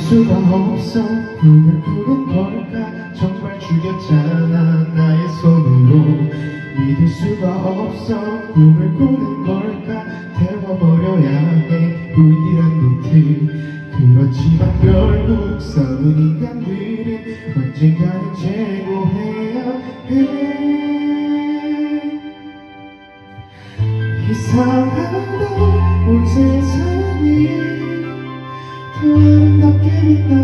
수가 없어. 꿈을 꾸는 걸까 정말 죽였잖아. 나의 손으로 믿을 수가 없어. 꿈을 꾸는 걸까? 태워버려야 해. 불길한 노트. 그렇지만 결국 싸운 인간들은 언젠가는 제고해야 해. 이상하다 온 세상이 더 let it.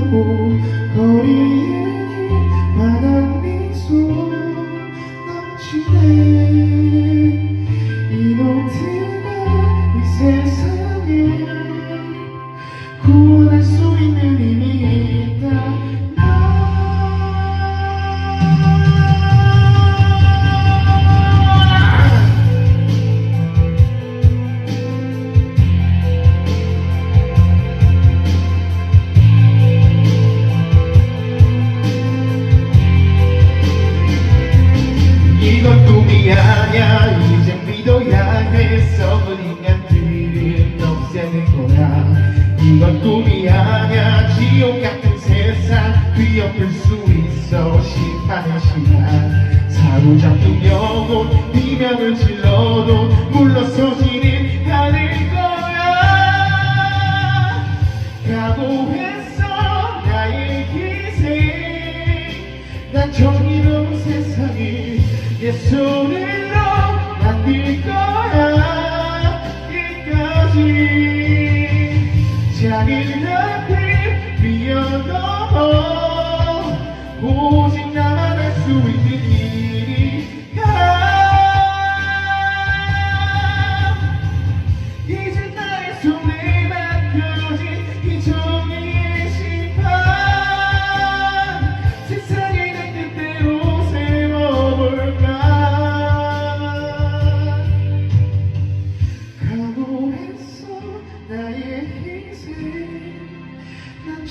믿어야 해 썩은 인간들을 없애는 거야 이건 꿈이 아냐 지옥 같은 세상 뒤엎을 수 있어 심판의 시간. 사로잡힌 영혼 비명을 질러도 물러서지는 않을 거야. 각오했어 나의 희생. 난 정의로운 세상을 내 손으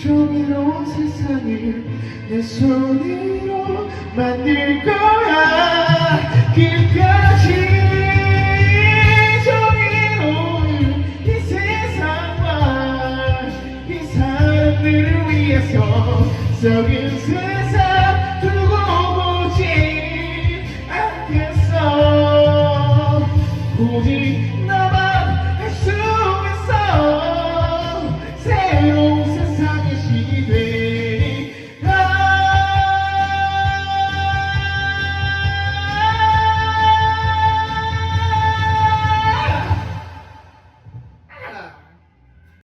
정의로운 세상을 내 손으로 만들 거야 세상과